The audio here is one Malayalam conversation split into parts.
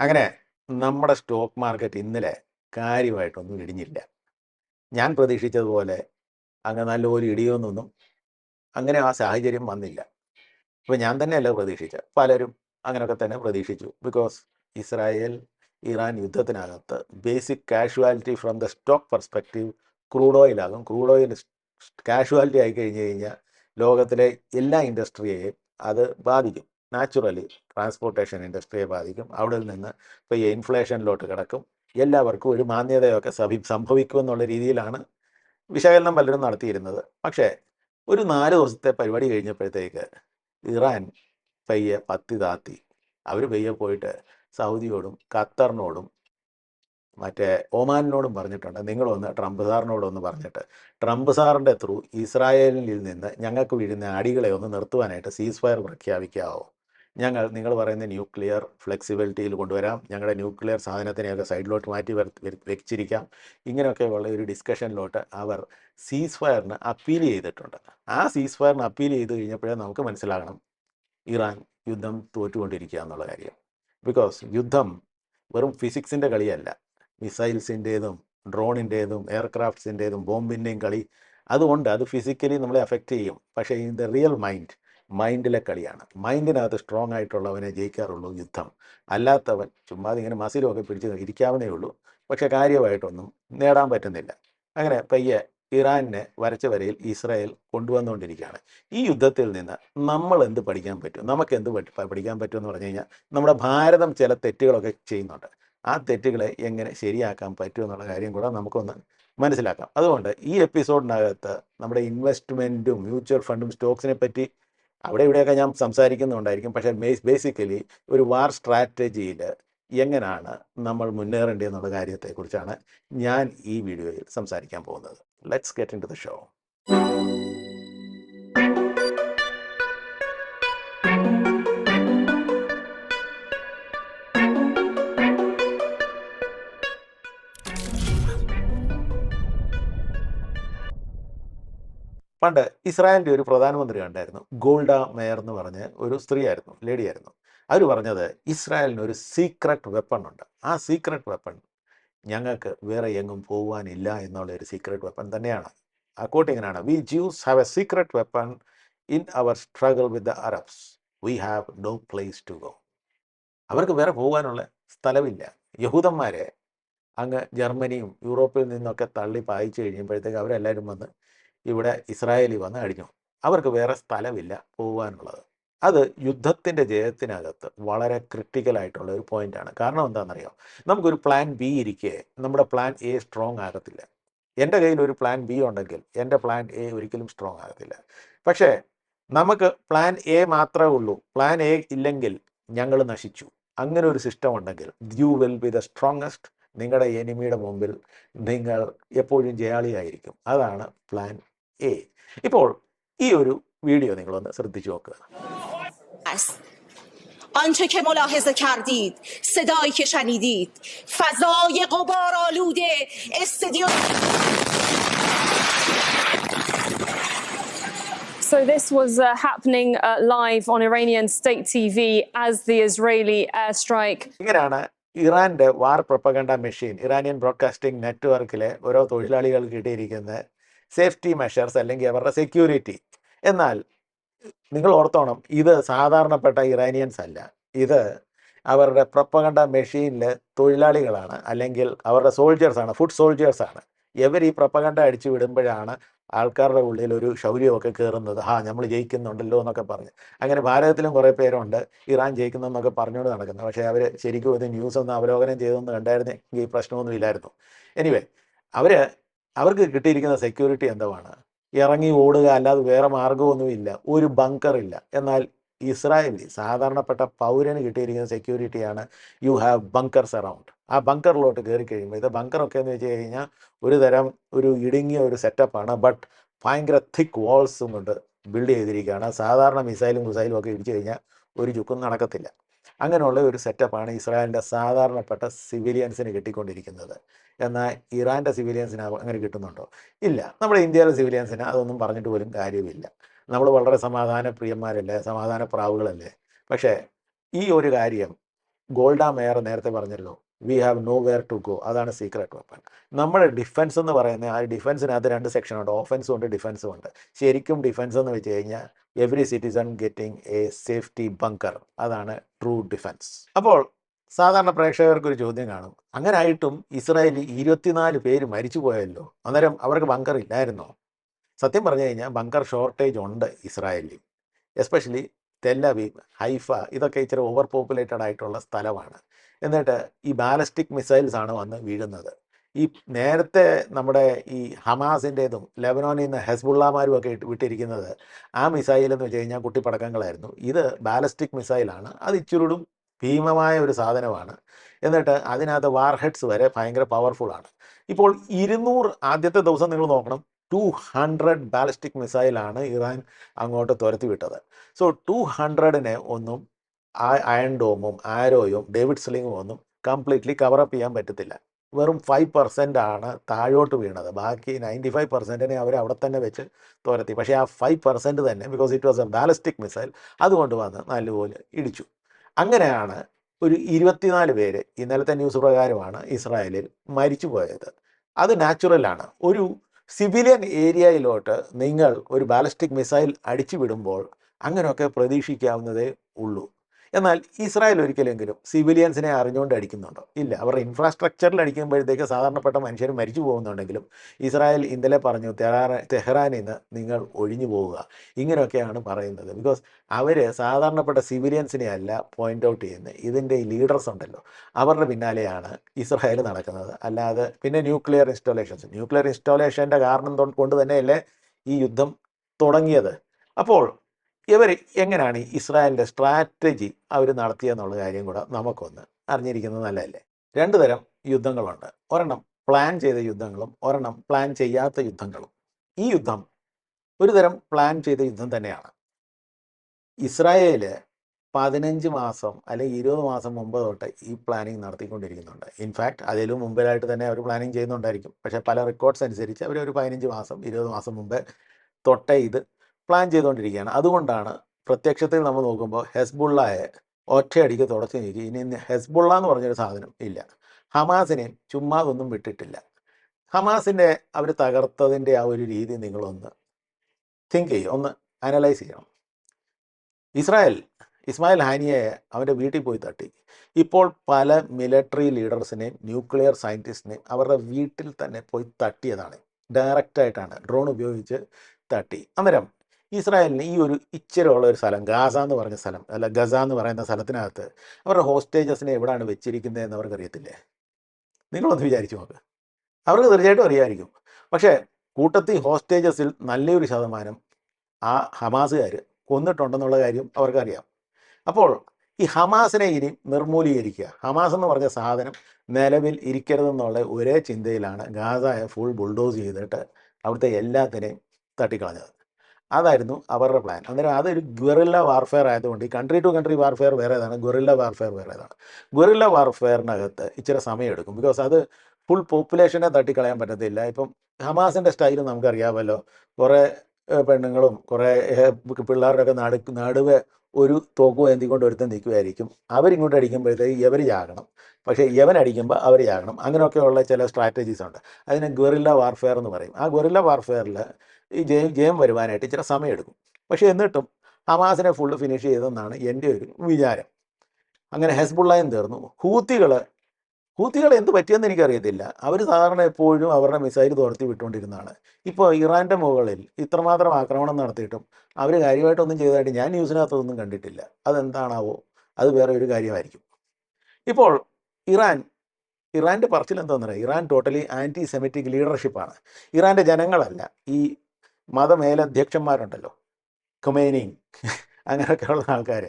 അങ്ങനെ നമ്മുടെ സ്റ്റോക്ക് മാർക്കറ്റ് ഇന്നലെ കാര്യമായിട്ടൊന്നും ഇടിഞ്ഞില്ല. ഞാൻ പ്രതീക്ഷിച്ചതുപോലെ അങ്ങ് നല്ലപോലെ ഇടിയൊന്നൊന്നും അങ്ങനെ ആ സാഹചര്യം വന്നില്ല. ഇപ്പോൾ ഞാൻ തന്നെയല്ല പ്രതീക്ഷിച്ചത്. പലരും അങ്ങനെയൊക്കെ തന്നെ പ്രതീക്ഷിച്ചു. Because Israel Iran യുദ്ധത്തിനകത്ത് basic casualty from the stock perspective crude ഓയിലാകും crude oil casualty ആയി കഴിഞ്ഞ് കഴിഞ്ഞാൽ ലോകത്തിലെ എല്ലാ ഇൻഡസ്ട്രിയെയും അത് ബാധിക്കും. നാച്ചുറലി ട്രാൻസ്പോർട്ടേഷൻ ഇൻഡസ്ട്രിയെ ബാധിക്കും. അവിടെ നിന്ന് ഇപ്പോൾ ഈ ഇൻഫ്ലേഷനിലോട്ട് കിടക്കും. എല്ലാവർക്കും ഒരു മാന്യതയൊക്കെ സഭി സംഭവിക്കും എന്നുള്ള രീതിയിലാണ് വിശകലനം പലരും നടത്തിയിരുന്നത്. പക്ഷേ ഒരു നാല് ദിവസത്തെ പരിപാടി കഴിഞ്ഞപ്പോഴത്തേക്ക് ഇറാൻ പയ്യെ പത്തി താത്തി. അവർ പയ്യെ പോയിട്ട് സൗദിയോടും ഖത്തറിനോടും മറ്റേ ഒമാനിനോടും പറഞ്ഞിട്ടുണ്ട്. നിങ്ങളൊന്ന് ട്രംപ് സാറിനോടൊന്ന് പറഞ്ഞിട്ട്. ട്രംപ് സാറിന്റെ ത്രൂ ഇസ്രായേലിൽ നിന്ന് ഞങ്ങൾക്ക് വീഴുന്ന അടികളെ ഒന്ന് നിർത്തുവാനായിട്ട് സീസ് ഫയർ പ്രഖ്യാപിക്കാവോ? ഞങ്ങൾ നിങ്ങൾ പറയുന്ന ന്യൂക്ലിയർ ഫ്ലെക്സിബിലിറ്റിയിൽ കൊണ്ടുവരാം. ഞങ്ങളുടെ ന്യൂക്ലിയർ സാധനത്തിനെയൊക്കെ സൈഡിലോട്ട് മാറ്റി വെച്ചിരിക്കാം. ഇങ്ങനെയൊക്കെ ഉള്ള ഒരു ഡിസ്കഷനിലോട്ട് അവർ സീസ് ഫയറിന് അപ്പീൽ ചെയ്തിട്ടുണ്ട്. ആ സീസ് ഫയറിന് അപ്പീൽ ചെയ്ത് കഴിഞ്ഞപ്പോഴേ നമുക്ക് മനസ്സിലാകണം ഇറാൻ യുദ്ധം തോറ്റുകൊണ്ടിരിക്കുക എന്നുള്ള കാര്യം. ബിക്കോസ് യുദ്ധം വെറും ഫിസിക്സിന്റെ കളിയല്ല. മിസൈൽസിന്റേതും ഡ്രോണിന്റേതും എയർക്രാഫ്റ്റ്സിന്റേതും ബോംബിന്റെയും കളി. അതുകൊണ്ട് അത് ഫിസിക്കലി നമ്മളെ അഫക്റ്റ് ചെയ്യും. പക്ഷേ ഇൻ ദ റിയൽ മൈൻഡ് മൈൻഡിലെ കളിയാണ്. മൈൻഡിനകത്ത് സ്ട്രോങ് ആയിട്ടുള്ളവനെ ജയിക്കാറുള്ളൂ യുദ്ധം. അല്ലാത്തവൻ ചുമ്മാതെ ഇങ്ങനെ മസിലുമൊക്കെ പിടിച്ച് ഇരിക്കാവുന്നേ ഉള്ളൂ. പക്ഷേ കാര്യമായിട്ടൊന്നും നേടാൻ പറ്റുന്നില്ല. അങ്ങനെ പയ്യെ ഇറാനിനെ വരച്ച വരയിൽ ഇസ്രായേൽ കൊണ്ടുവന്നുകൊണ്ടിരിക്കുകയാണ്. ഈ യുദ്ധത്തിൽ നിന്ന് നമ്മൾ എന്ത് പഠിക്കാൻ പറ്റും? നമുക്ക് എന്ത് പഠിക്കാൻ പറ്റും എന്ന് പറഞ്ഞു കഴിഞ്ഞാൽ നമ്മുടെ ഭാരതം ചില തെറ്റുകളൊക്കെ ചെയ്യുന്നുണ്ട്. ആ തെറ്റുകളെ എങ്ങനെ ശരിയാക്കാൻ പറ്റും എന്നുള്ള കാര്യം കൂടെ നമുക്കൊന്ന് മനസ്സിലാക്കാം. അതുകൊണ്ട് ഈ എപ്പിസോഡിനകത്ത് നമ്മുടെ ഇൻവെസ്റ്റ്മെന്റും മ്യൂച്വൽ ഫണ്ടും സ്റ്റോക്സിനെ പറ്റി അവിടെ ഇവിടെയൊക്കെ ഞാൻ സംസാരിക്കുന്നുണ്ടായിരിക്കും പക്ഷേ ബേസിക്കലി ഒരു വാർ സ്ട്രാറ്റജിയിൽ എങ്ങനെയാണ് നമ്മൾ മുന്നേറേണ്ടതെന്നുള്ള കാര്യത്തെക്കുറിച്ചാണ് ഞാൻ ഈ വീഡിയോയിൽ സംസാരിക്കാൻ പോകുന്നത്. Let's get into the show പണ്ട് ഇസ്രായേലിന്റെ ഒരു പ്രധാനമന്ത്രി ഉണ്ടായിരുന്നു ഗോൾഡ മേയർ എന്ന് പറഞ്ഞ് ഒരു സ്ത്രീയായിരുന്നു ലേഡിയായിരുന്നു. അവർ പറഞ്ഞത് ഇസ്രായേലിന് ഒരു സീക്രട്ട് വെപ്പൺ ഉണ്ട്. ആ സീക്രട്ട് വെപ്പൺ ഞങ്ങൾക്ക് വേറെ എങ്ങും പോകാനില്ല എന്നുള്ള ഒരു സീക്രട്ട് വെപ്പൺ തന്നെയാണ്. ആ we Jews have a secret weapon in our struggle with the Arabs we have no place to go അവർക്ക് വേറെ പോകാനുള്ള സ്ഥലമില്ല. യഹൂദന്മാരെ അങ്ങ് ജർമ്മനിയും യൂറോപ്പിൽ നിന്നൊക്കെ തള്ളി പായിച്ചു കഴിയുമ്പോഴത്തേക്ക് അവരെല്ലാവരും വന്ന് ഇവിടെ ഇസ്രായേലി വന്ന് കഴിഞ്ഞു അവർക്ക് വേറെ സ്ഥലമില്ല പോകാനുള്ളത് അത് യുദ്ധത്തിന്റെ ജയത്തിനകത്ത് വളരെ ക്രിട്ടിക്കലായിട്ടുള്ള ഒരു പോയിന്റാണ്. കാരണം എന്താണെന്നറിയോ? നമുക്കൊരു പ്ലാൻ ബി ഇരിക്കെ നമ്മുടെ പ്ലാൻ എ സ്ട്രോങ് ആകത്തില്ല. എന്റെ കയ്യിൽ ഒരു പ്ലാൻ ബി ഉണ്ടെങ്കിൽ എന്റെ പ്ലാൻ എ ഒരിക്കലും സ്ട്രോങ് ആകത്തില്ല. പക്ഷേ നമുക്ക് പ്ലാൻ എ മാത്രമേ ഉള്ളൂ. പ്ലാൻ എ ഇല്ലെങ്കിൽ ഞങ്ങൾ നശിച്ചു. അങ്ങനെ ഒരു സിസ്റ്റം ഉണ്ടെങ്കിൽ you will be the strongest. നിങ്ങളുടെ എനിമിയുടെ മുമ്പിൽ നിങ്ങൾ എപ്പോഴും ജയാളിയായിരിക്കും. അതാണ് പ്ലാൻ എ ഇപ്പോൾ ഈ ഒരു വീഡിയോ നിങ്ങളൊന്ന് ശ്രദ്ധിച്ചു നോക്കുക است آنچه که ملاحظه کردید صدایی که شنیدید فضای غبار آلوده استدیو So this was uh, happening uh, live on Iranian state TV as the Israeli airstrike ഇങ്ങനെയാണ് ഇറാന്റെ war propaganda machine Iranian broadcasting നെറ്റ്വർക്കിലെ ഓരോ തൊഴിലാളികൾക്ക് കിട്ടിയിരിക്കുന്ന സേഫ്റ്റി മെഷേഴ്സ് അല്ലെങ്കിൽ അവരുടെ സെക്യൂരിറ്റി. എന്നാൽ നിങ്ങൾ ഓർത്തോണം ഇത് സാധാരണപ്പെട്ട ഇറാനിയൻസ് അല്ല. ഇത് അവരുടെ പ്രപ്പകണ്ട മെഷീനിൽ തൊഴിലാളികളാണ് അല്ലെങ്കിൽ അവരുടെ സോൾജേഴ്സാണ് ഫുഡ് സോൾജേഴ്സാണ് ഇവർ ഈ പ്രപ്പകണ്ട അടിച്ചു വിടുമ്പോഴാണ് ആൾക്കാരുടെ ഉള്ളിൽ ഒരു ശൗര്യമൊക്കെ കയറുന്നത്. ആ നമ്മൾ ജയിക്കുന്നുണ്ടല്ലോ എന്നൊക്കെ പറഞ്ഞ്. അങ്ങനെ ഭാരതത്തിലും കുറേ പേരുണ്ട് ഇറാൻ ജയിക്കുന്നെന്നൊക്കെ പറഞ്ഞുകൊണ്ട് നടക്കുന്നത് പക്ഷേ അവർ ശരിക്കും ഇത് ന്യൂസ് ഒന്ന് അവലോകനം ചെയ്തൊന്ന് കണ്ടായിരുന്നെങ്കിൽ ഈ പ്രശ്നമൊന്നും ഇല്ലായിരുന്നു. എനിവേ അവർ അവർക്ക് കിട്ടിയിരിക്കുന്ന സെക്യൂരിറ്റി എന്തുവാണ്? ഇറങ്ങി ഓടുക അല്ലാതെ വേറെ മാർഗമൊന്നുമില്ല ഒരു ബങ്കർ ഇല്ല. എന്നാൽ ഇസ്രായേലി സാധാരണപ്പെട്ട പൗരന് കിട്ടിയിരിക്കുന്ന സെക്യൂരിറ്റിയാണ് യു ഹാവ് ബങ്കർസ് അറൗണ്ട് ആ ബങ്കറിലോട്ട് കയറി കഴിയുമ്പോൾ ഇത് ബങ്കറൊക്കെ എന്ന് വെച്ച് കഴിഞ്ഞാൽ ഒരു തരം ഒരു ഇടുങ്ങിയ ഒരു സെറ്റപ്പാണ് ബട്ട് ഭയങ്കര തിക്ക് വാൾസും കൊണ്ട് ബിൽഡ് ചെയ്തിരിക്കുകയാണ്. സാധാരണ മിസൈലും മിസൈലും ഒക്കെ ഇടിച്ചു കഴിഞ്ഞാൽ ഒരു ചുക്കും നടക്കത്തില്ല. അങ്ങനെയുള്ള ഒരു സെറ്റപ്പാണ് ഇസ്രായേലിന്റെ സാധാരണപ്പെട്ട സിവിലിയൻസിന് കിട്ടിക്കൊണ്ടിരിക്കുന്നത്. എന്നാൽ ഇറാന്റെ സിവിലിയൻസിന് അങ്ങനെ കിട്ടുന്നുണ്ടോ? ഇല്ല. നമ്മുടെ ഇന്ത്യയിലെ സിവിലിയൻസിന് അതൊന്നും പറഞ്ഞിട്ട് പോലും കാര്യമില്ല. നമ്മൾ വളരെ സമാധാന പ്രിയന്മാരല്ലേ സമാധാന പ്രാവുകളല്ലേ പക്ഷേ ഈ ഒരു കാര്യം ഗോൾഡ മേയർ നേരത്തെ പറഞ്ഞല്ലോ. We have nowhere to go അതാണ് സീക്രട്ട് വെപ്പൺ നമ്മുടെ ഡിഫൻസ് എന്ന് പറയുന്ന ആ ഡിഫൻസിനകത്ത് രണ്ട് സെക്ഷൻ ഉണ്ട്. ഓഫൻസും ഉണ്ട് ഡിഫൻസും ഉണ്ട്. ശരിക്കും ഡിഫൻസ് എന്ന് വെച്ച് കഴിഞ്ഞാൽ every citizen getting a safety bunker അതാണ് ട്രൂ ഡിഫൻസ് അപ്പോൾ സാധാരണ പ്രേക്ഷകർക്ക് ഒരു ചോദ്യം കാണും. അങ്ങനെ ആയിട്ടും ഇസ്രായേലിൽ ഇരുപത്തിനാല് പേര് മരിച്ചു പോയല്ലോ. അന്നേരം അവർക്ക് ബങ്കർ ഇല്ലായിരുന്നോ? സത്യം പറഞ്ഞു കഴിഞ്ഞാൽ ബങ്കർ ഷോർട്ടേജ് ഉണ്ട് ഇസ്രായേലിൽ. എസ്പെഷ്യലി തെല്ലവീവ് ഹൈഫ ഇതൊക്കെ ഇച്ചിരി ഓവർ പോപ്പുലേറ്റഡ് ആയിട്ടുള്ള സ്ഥലമാണ്. എന്നിട്ട് ഈ ബാലസ്റ്റിക് മിസൈൽസ് ആണ് വന്ന് വീഴുന്നത്. ഈ നേരത്തെ നമ്മുടെ ഈ ഹമാസിന്റെതും ലെബനോനിൽ നിന്ന് ഹെസ്ബുള്ളമാരും ഒക്കെ വിട്ടിരിക്കുന്നത് ആ മിസൈൽ എന്ന് വെച്ച് കഴിഞ്ഞാൽ കുട്ടിപ്പടക്കങ്ങളായിരുന്നു. ഇത് ബാലസ്റ്റിക് മിസൈലാണ് അത് ഇച്ചിരൂടും ഭീമമായ ഒരു സാധനമാണ്. എന്നിട്ട് അതിനകത്ത് വാർഹെഡ്സ് വരെ ഭയങ്കര പവർഫുൾ ആണ്. ഇപ്പോൾ ഇരുന്നൂറ് ആദ്യത്തെ ദിവസം നിങ്ങൾ നോക്കണം. ടു ഹൺഡ്രഡ് ബാലിസ്റ്റിക് മിസൈലാണ് ഇറാൻ അങ്ങോട്ട് തുരത്തി വിട്ടത് സോ ടു ഹൺഡ്രഡിനെ ഒന്നും അയൺ ഡോമും ആരോയും ഡേവിഡ് സ്ലിങ്ങും ഒന്നും കംപ്ലീറ്റ്ലി കവറപ്പ് ചെയ്യാൻ പറ്റത്തില്ല. വെറും ഫൈവ് പെർസെന്റ് ആണ് താഴോട്ട് വീണത്. ബാക്കി നയന്റി ഫൈവ് പെർസെന്റിനെ അവർ അവിടെ തന്നെ വെച്ച് തുരത്തി. പക്ഷേ ആ ഫൈവ് പെർസെന്റ് തന്നെ because it was a ballistic missile അതുകൊണ്ട് വന്ന് നല്ലപോലെ ഇടിച്ചു. അങ്ങനെയാണ് ഒരു ഇരുപത്തിനാല് പേര് ഇന്നലത്തെ ന്യൂസ് പ്രകാരമാണ് ഇസ്രായേലിൽ മരിച്ചു പോയത് അത് നാച്ചുറലാണ് ഒരു സിവിലിയൻ ഏരിയയിലോട്ട് നിങ്ങൾ ഒരു ബാലിസ്റ്റിക് മിസൈൽ അടിച്ചു വിടുമ്പോൾ അങ്ങനെയൊക്കെ പ്രതീക്ഷിക്കാവുന്നതേ ഉള്ളൂ. എന്നാൽ ഇസ്രായേൽ ഒരിക്കലെങ്കിലും സിവിലിയൻസിനെ അറിഞ്ഞുകൊണ്ട് അടിക്കുന്നുണ്ടോ ഇല്ല. അവരുടെ ഇൻഫ്രാസ്ട്രക്ചറിൽ അടിക്കുമ്പോഴത്തേക്ക് സാധാരണപ്പെട്ട മനുഷ്യർ മരിച്ചു പോകുന്നുണ്ടെങ്കിലും ഇസ്രായേൽ ഇന്നലെ പറഞ്ഞു തെഹ്റാൻ നിന്ന് നിങ്ങൾ ഒഴിഞ്ഞു പോവുക. ഇങ്ങനെയൊക്കെയാണ് പറയുന്നത്. ബിക്കോസ് അവർ സാധാരണപ്പെട്ട സിവിലിയൻസിനെ അല്ല പോയിന്റ് ഔട്ട് ചെയ്യുന്നത്. ഇതിന്റെ ലീഡേഴ്സ് ഉണ്ടല്ലോ. അവരുടെ പിന്നാലെയാണ് ഇസ്രായേൽ നടക്കുന്നത്. അല്ലാതെ പിന്നെ ന്യൂക്ലിയർ ഇൻസ്റ്റാളേഷൻസ് ന്യൂക്ലിയർ ഇൻസ്റ്റാളേഷന്റെ കാരണം കൊണ്ട് തന്നെയല്ലേ ഈ യുദ്ധം തുടങ്ങിയത്. അപ്പോൾ ഇവർ എങ്ങനെയാണ് ഇസ്രായേലിന്റെ സ്ട്രാറ്റജി അവർ നടത്തിയെന്നുള്ള കാര്യം കൂടെ നമുക്കൊന്ന് അറിഞ്ഞിരിക്കുന്നത് നല്ലതല്ലേ? രണ്ട് തരം യുദ്ധങ്ങളുണ്ട്. ഒരെണ്ണം പ്ലാൻ ചെയ്ത യുദ്ധങ്ങളും ഒരെണ്ണം പ്ലാൻ ചെയ്യാത്ത യുദ്ധങ്ങളും. ഈ യുദ്ധം ഒരു തരം പ്ലാൻ ചെയ്ത യുദ്ധം തന്നെയാണ്. ഇസ്രായേൽ പതിനഞ്ച് മാസം അല്ലെങ്കിൽ ഇരുപത് മാസം മുമ്പ് തൊട്ട് ഈ പ്ലാനിങ് നടത്തിക്കൊണ്ടിരിക്കുന്നുണ്ട്. ഇൻഫാക്ട് അതിലും മുമ്പിലായിട്ട് തന്നെ അവർ പ്ലാനിങ് ചെയ്യുന്നുണ്ടായിരിക്കും. പക്ഷേ പല റെക്കോർഡ്സ് അനുസരിച്ച് അവർ ഒരു പതിനഞ്ച് മാസം ഇരുപത് മാസം മുമ്പേ തൊട്ടേ ഇത് പ്ലാൻ ചെയ്തുകൊണ്ടിരിക്കുകയാണ് അതുകൊണ്ടാണ് പ്രത്യക്ഷത്തിൽ നമ്മൾ നോക്കുമ്പോൾ ഹെസ്ബുള്ളയെ ഒറ്റയടിക്ക് തുടച്ചു നീക്കി. ഇനി ഹെസ്ബുള്ള എന്ന് പറഞ്ഞൊരു സാധനം ഇല്ല. ഹമാസിനെയും ചുമ്മാതൊന്നും വിട്ടിട്ടില്ല. ഹമാസിന്റെ അവർ തകർത്തതിന്റെ ആ ഒരു രീതി നിങ്ങളൊന്ന് തിങ്ക് ചെയ്യും. ഒന്ന് അനലൈസ് ചെയ്യണം. ഇസ്രായേൽ ഇസ്മായിൽ ഹാനിയയെ അവന്റെ വീട്ടിൽ പോയി തട്ടി. ഇപ്പോൾ പല മിലിറ്ററി ലീഡേഴ്സിനെയും ന്യൂക്ലിയർ സയന്റിസ്റ്റിനെയും അവരുടെ വീട്ടിൽ തന്നെ പോയി തട്ടിയതാണ്. ഡയറക്റ്റായിട്ടാണ് ഡ്രോൺ ഉപയോഗിച്ച് തട്ടി. അന്നേരം ഇസ്രായേലിന് ഈ ഒരു ഇച്ചിരമുള്ള ഒരു സ്ഥലം ഗാസ എന്ന് പറഞ്ഞ സ്ഥലം അല്ല ഗസ എന്ന് പറയുന്ന സ്ഥലത്തിനകത്ത് അവരുടെ ഹോസ്റ്റേജസിനെ എവിടെയാണ് വെച്ചിരിക്കുന്നത് വെച്ചിരിക്കുന്നതെന്ന് അവർക്കറിയത്തില്ലേ? നിങ്ങളൊന്ന് വിചാരിച്ചു നോക്ക്. അവർക്ക് തീർച്ചയായിട്ടും അറിയാമായിരിക്കും പക്ഷേ കൂട്ടത്തിൽ ഹോസ്റ്റേജസിൽ നല്ലൊരു ശതമാനം ആ ഹമാസുകാർ കൊന്നിട്ടുണ്ടെന്നുള്ള കാര്യം അവർക്കറിയാം. അപ്പോൾ ഈ ഹമാസിനെ ഇനി നിർമൂലീകരിക്കുക. ഹമാസ് എന്ന് പറഞ്ഞ സാധനം നിലവിൽ ഇരിക്കരുതെന്നുള്ള ഒരേ ചിന്തയിലാണ് ഗാസയെ ഫുൾ ബുൾഡോസ് ചെയ്തിട്ട് അവിടുത്തെ എല്ലാത്തിനെയും തട്ടിക്കളഞ്ഞത്. അതായിരുന്നു അവരുടെ പ്ലാൻ അന്നേരം അതൊരു ഗൊറില്ല വാർഫെയർ ആയതുകൊണ്ട് ഈ കൺട്രി ടു കൺട്രി വാർഫെയർ വേറേതാണ് ഗൊറില്ല വാർഫെയർ വേറേതാണ് ഗൊറില്ല വാർഫെയറിനകത്ത് ഇച്ചിരി സമയമെടുക്കും ബിക്കോസ് അത് ഫുൾ പോപ്പുലേഷനെ തട്ടിക്കളയാൻ പറ്റത്തില്ല. ഇപ്പം ഹമാസിന്റെ സ്റ്റൈൽ നമുക്കറിയാമല്ലോ. കുറേ പെണ്ണുങ്ങളും കുറേ പിള്ളേരുടെയൊക്കെ നടു നടുവെ ഒരു തോക്ക് ഏന്തിക്കൊണ്ട് ഒരുത്തൻ നിൽക്കുമായിരിക്കും അവരിങ്ങോട്ട് അടിക്കുമ്പോഴത്തേക്ക് ഇവർ ചാകണം. പക്ഷേ ഇവൻ അടിക്കുമ്പോൾ അവർ ചാകണം. അങ്ങനെയൊക്കെയുള്ള ചില സ്ട്രാറ്റജീസ് ഉണ്ട്. അതിനെ ഗൊറില്ല വാർഫെയർ എന്ന് പറയും. ആ ഗൊറില്ല വാർഫെയറിൽ ഈ ഗെയിം ജയം വരുവാനായിട്ട് ഇച്ചിരി സമയമെടുക്കും പക്ഷേ എന്നിട്ടും ഹമാസിനെ ഫുള്ള് ഫിനിഷ് ചെയ്തെന്നാണ് എന്റെ ഒരു വിചാരം. അങ്ങനെ ഹെസ്ബുള്ളയും തീർന്നു. ഹൂത്തികൾ ഹൂത്തികൾ എന്ത് പറ്റിയെന്ന് എനിക്കറിയത്തില്ല. അവർ സാധാരണ എപ്പോഴും അവരുടെ മിസൈൽ തുറത്തി വിട്ടുകൊണ്ടിരുന്നതാണ്. ഇപ്പോൾ ഇറാന്റെ മുകളിൽ ഇത്രമാത്രം ആക്രമണം നടത്തിയിട്ടും അവർ കാര്യമായിട്ടൊന്നും ചെയ്തതായിട്ട് ഞാൻ ന്യൂസിനകത്തൊന്നും കണ്ടിട്ടില്ല. അതെന്താണാവോ? അത് വേറെ ഒരു കാര്യമായിരിക്കും. ഇപ്പോൾ ഇറാൻ ഇറാന്റെ പറച്ചിൽ എന്താണെന്ന് പറയുക ഇറാൻ ടോട്ടലി ആന്റി സെമിറ്റിക് ലീഡർഷിപ്പാണ് ഇറാന്റെ ജനങ്ങളല്ല. ഈ മതമേലധ്യക്ഷന്മാരുണ്ടല്ലോ. ഖുമേനി അങ്ങനെയൊക്കെയുള്ള ആൾക്കാർ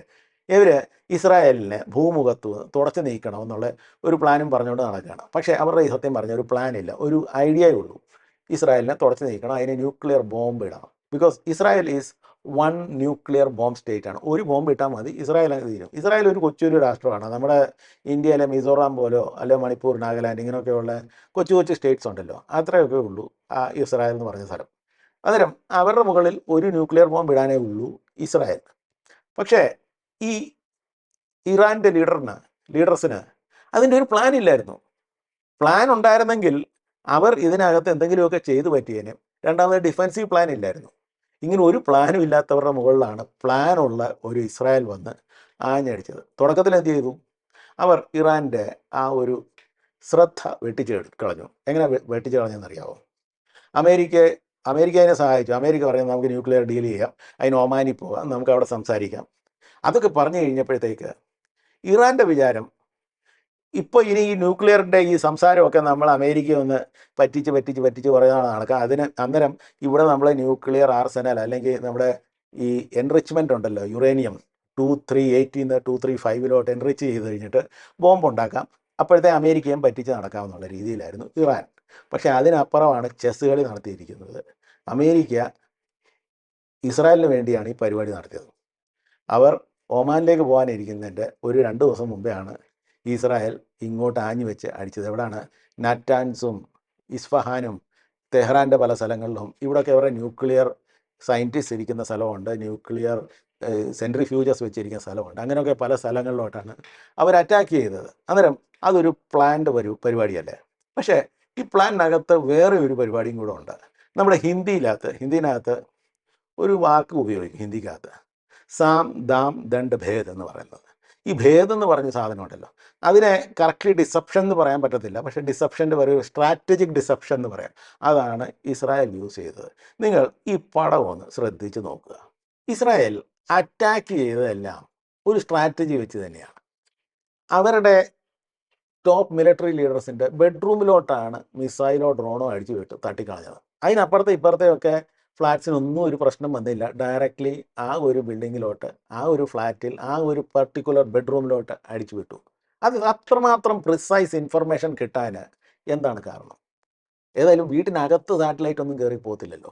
ഇവർ ഇസ്രായേലിനെ ഭൂമുഖത്ത് തുടച്ചു നീക്കണം എന്നുള്ള ഒരു പ്ലാനും പറഞ്ഞുകൊണ്ട് നടക്കുകയാണ്. പക്ഷേ അവരുടെ ഈ സത്യം പറഞ്ഞ ഒരു പ്ലാൻ ഇല്ല ഒരു ഐഡിയയേ ഉള്ളൂ. ഇസ്രായേലിനെ തുടച്ചു നീക്കണം അതിന് ന്യൂക്ലിയർ ബോംബ് ഇടണം. Because Israel is one nuclear bomb state ആണ് ഒരു ബോംബ് ഇട്ടാൽ മതി ഇസ്രായേൽ അങ്ങ് തീരും. ഇസ്രായേൽ ഒരു കൊച്ചൊരു രാഷ്ട്രമാണ്. നമ്മുടെ ഇന്ത്യയിലെ മിസോറാം പോലോ അല്ലെ മണിപ്പൂർ നാഗാലാൻഡ് ഇങ്ങനെയൊക്കെയുള്ള കൊച്ചു കൊച്ചു സ്റ്റേറ്റ്സ് ഉണ്ടല്ലോ. അത്രയൊക്കെ ഉള്ളൂ ആ ഇസ്രായേൽ എന്ന് പറഞ്ഞ സ്ഥലം. അന്നേരം അവരുടെ മുകളിൽ ഒരു ന്യൂക്ലിയർ ബോംബ് ഇടാനേ ഉള്ളൂ ഇസ്രായേൽ. പക്ഷേ ഈ ഇറാന്റെ ലീഡറിന് ലീഡേഴ്സിന് അതിന്റെ ഒരു പ്ലാൻ ഇല്ലായിരുന്നു. പ്ലാൻ ഉണ്ടായിരുന്നെങ്കിൽ അവർ ഇതിനകത്ത് എന്തെങ്കിലുമൊക്കെ ചെയ്തു പറ്റിയേനെ. രണ്ടാമത് ഡിഫൻസീവ് പ്ലാൻ ഇല്ലായിരുന്നു. ഇങ്ങനെ ഒരു പ്ലാനും ഇല്ലാത്തവരുടെ മുകളിലാണ് പ്ലാനുള്ള ഒരു ഇസ്രായേൽ വന്ന് ആഞ്ഞടിച്ചത്. തുടക്കത്തിൽ എന്ത് ചെയ്തു? അവർ ഇറാന്റെ ആ ഒരു ശ്രദ്ധ വെട്ടിച്ച് കളഞ്ഞു. എങ്ങനെ വെട്ടിച്ചു വെട്ടിച്ച് അമേരിക്കയെ അമേരിക്ക അമേരിക്ക അതിനെ സഹായിച്ചു. അമേരിക്ക പറയുന്നത് നമുക്ക് ന്യൂക്ലിയർ ഡീൽ ചെയ്യാം. അതിന് ഒമാനി പോകാം. നമുക്ക് അവിടെ സംസാരിക്കാം. അതൊക്കെ പറഞ്ഞു കഴിഞ്ഞപ്പോഴത്തേക്ക് ഇറാന്റെ വിചാരം ഇപ്പോൾ ഇനി ഈ ന്യൂക്ലിയറിന്റെ ഈ സംസാരമൊക്കെ നമ്മൾ അമേരിക്ക ഒന്ന് പറ്റിച്ച് പറ്റിച്ച് പറ്റിച്ച് പറയുന്നതാണ് നടക്കുക. അതിന് അന്നേരം ഇവിടെ നമ്മൾ ന്യൂക്ലിയർ ആർസനൽ അല്ലെങ്കിൽ നമ്മുടെ ഈ എൻറിച്ച്മെന്റ് ഉണ്ടല്ലോ യുറേനിയം ടു ത്രീ എയ്റ്റിന്ന് ടു ത്രീ ഫൈവിലോട്ട് എൻറിച്ച് ചെയ്ത് കഴിഞ്ഞിട്ട് ബോംബ് ഉണ്ടാക്കാം അപ്പോഴത്തെ അമേരിക്കയും പറ്റിച്ച് നടക്കാമെന്നുള്ള രീതിയിലായിരുന്നു ഇറാൻ. പക്ഷേ അതിനപ്പുറമാണ് ചെസ് കളി നടത്തിയിരിക്കുന്നത്. അമേരിക്ക ഇസ്രായേലിന് വേണ്ടിയാണ് ഈ പരിപാടി നടത്തിയത്. അവർ ഒമാനിലേക്ക് പോകാനിരിക്കുന്നതിന്റെ ഒരു രണ്ട് ദിവസം മുമ്പെയാണ് ഇസ്രായേൽ ഇങ്ങോട്ട് ആഞ്ഞു വെച്ച് അടിച്ചത്. എവിടെയാണ് നാറ്റാൻസും ഇസ്ഫഹാനും തെഹ്റാന്റെ പല സ്ഥലങ്ങളിലും. ഇവിടെയൊക്കെ അവരുടെ ന്യൂക്ലിയർ സയന്റിസ്റ്റ് ഇരിക്കുന്ന സ്ഥലമുണ്ട്. ന്യൂക്ലിയർ സെൻട്രി ഫ്യൂജേഴ്സ് വെച്ചിരിക്കുന്ന സ്ഥലമുണ്ട്. അങ്ങനെയൊക്കെ പല സ്ഥലങ്ങളിലോട്ടാണ് അവർ അറ്റാക്ക് ചെയ്തത്. അന്നേരം അതൊരു പ്ലാൻഡ് ഒരു പരിപാടിയല്ലേ? പക്ഷേ ഈ പ്ലാനിനകത്ത് വേറെ ഒരു പരിപാടിയും കൂടെ ഉണ്ട്. നമ്മുടെ ഹിന്ദിയിലകത്ത് ഹിന്ദിനകത്ത് ഒരു വാക്ക് ഉപയോഗിക്കും ഹിന്ദിക്കകത്ത്. സാം ദാം ദണ്ഡ് ഭേദ് എന്ന് പറയുന്നത്. ഈ ഭേദം എന്ന് പറഞ്ഞ സാധനം ഉണ്ടല്ലോ. അതിനെ കറക്റ്റ്ലി ഡിസപ്ഷൻ എന്ന് പറയാൻ പറ്റത്തില്ല. പക്ഷേ ഡിസപ്ഷന്റെ ഒരു സ്ട്രാറ്റജിക് ഡിസപ്ഷൻ എന്ന് പറയാം. അതാണ് ഇസ്രായേൽ യൂസ് ചെയ്തത്. നിങ്ങൾ ഈ പടം ഒന്ന് ശ്രദ്ധിച്ച് നോക്കുക. ഇസ്രായേൽ അറ്റാക്ക് ചെയ്തതെല്ലാം ഒരു സ്ട്രാറ്റജി വെച്ച് തന്നെയാണ്. അവരുടെ ടോപ്പ് മിലിറ്ററി ലീഡേഴ്സിന്റെ ബെഡ്റൂമിലോട്ടാണ് മിസൈലോ ഡ്രോണോ അടിച്ചു വിട്ട് തട്ടിക്കളഞ്ഞത്. അതിനപ്പുറത്തെ ഇപ്പുറത്തെയൊക്കെ ഫ്ലാറ്റ്സിനൊന്നും ഒരു പ്രശ്നം വന്നില്ല. ഡയറക്റ്റ്ലി ആ ഒരു ബിൽഡിങ്ങിലോട്ട് ആ ഒരു ഫ്ലാറ്റിൽ ആ ഒരു പർട്ടിക്കുലർ ബെഡ്റൂമിലോട്ട് അടിച്ചു വിട്ടു. അത് അത്രമാത്രം പ്രിസൈസ് ഇൻഫർമേഷൻ കിട്ടാൻ എന്താണ് കാരണം? ഏതായാലും വീട്ടിനകത്ത് സാറ്റലൈറ്റ് ഒന്നും കയറി പോകത്തില്ലല്ലോ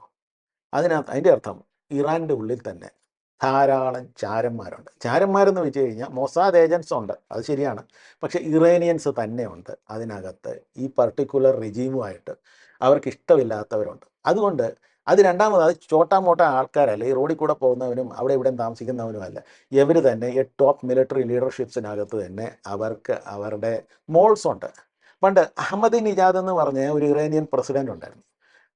അതിനകത്ത് അതിന്റെ അർത്ഥം ഇറാന്റെ ഉള്ളിൽ തന്നെ ധാരാളം ചാരന്മാരുണ്ട്. ചാരന്മാരെന്ന് വെച്ച് കഴിഞ്ഞാൽ മൊസാദ് ഏജൻസ് ഉണ്ട്. അത് ശരിയാണ്. പക്ഷേ ഇറാനിയൻസ് തന്നെയുണ്ട് അതിനകത്ത്. ഈ പർട്ടിക്കുലർ റിജീമുമായിട്ട് അവർക്ക് ഇഷ്ടമില്ലാത്തവരുണ്ട് അതുകൊണ്ട് അത് രണ്ടാമത് അത് ചോട്ടാ മോട്ട ആൾക്കാരല്ല. ഈ റോഡിൽ കൂടെ പോകുന്നവനും അവിടെ ഇവിടെ താമസിക്കുന്നവനുമല്ല ഇവർ തന്നെ ഈ ടോപ്പ് മിലിറ്ററി ലീഡർഷിപ്സിനകത്ത് തന്നെ അവർക്ക് അവരുടെ മോൾസ് ഉണ്ട്. പണ്ട് അഹമ്മദ് നിജാദ് എന്ന് പറഞ്ഞ ഒരു ഇറാനിയൻ പ്രസിഡന്റ് ഉണ്ടായിരുന്നു.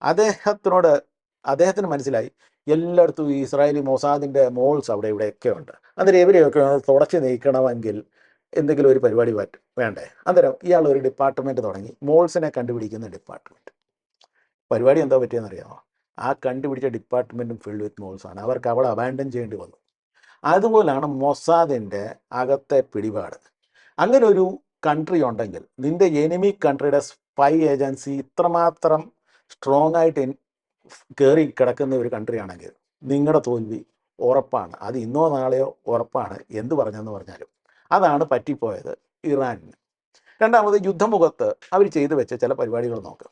അദ്ദേഹത്തിനോട് അദ്ദേഹത്തിന് മനസ്സിലായി. എല്ലായിടത്തും ഈ ഇസ്രായേലി മൊസാദിന്റെ മോൾസ് അവിടെ ഇവിടെയൊക്കെ ഉണ്ട്. അന്നേരം ഇവരെയൊക്കെ തുടച്ച് നീക്കണമെങ്കിൽ എന്തെങ്കിലും ഒരു പരിപാടി പറ്റും. വേണ്ടേ? അന്നേരം ഇയാൾ ഒരു ഡിപ്പാർട്ട്മെന്റ് തുടങ്ങി. മോൾസിനെ കണ്ടുപിടിക്കുന്ന ഡിപ്പാർട്ട്മെന്റ് പരിപാടി എന്താ പറ്റിയെന്നറിയാമോ? ആ കണ്ടുപിടിച്ച ഡിപ്പാർട്ട്മെന്റും ഫിൽഡ് വിത്ത് മോൾസാണ് അവർക്ക് അവിടെ അബാൻഡൻ ചെയ്യേണ്ടി വന്നു. അതുപോലാണ് മൊസാദിന്റെ അകത്തെ പിടിപാട്. അങ്ങനെ ഒരു കൺട്രി ഉണ്ടെങ്കിൽ നിന്റെ എനിമി കൺട്രിയുടെ സ്പൈ ഏജൻസി ഇത്രമാത്രം സ്ട്രോങ് ആയിട്ട് കയറി കിടക്കുന്ന ഒരു കൺട്രി ആണെങ്കിൽ നിങ്ങളുടെ തോൽവി ഉറപ്പാണ്. അത് ഇന്നോ നാളെയോ ഉറപ്പാണ്. എന്ത് പറഞ്ഞെന്ന് പറഞ്ഞാലും. അതാണ് പറ്റിപ്പോയത് ഇറാനിന്. രണ്ടാമത് യുദ്ധമുഖത്ത് അവർ ചെയ്തു വെച്ച ചില പരിപാടികൾ നോക്കുക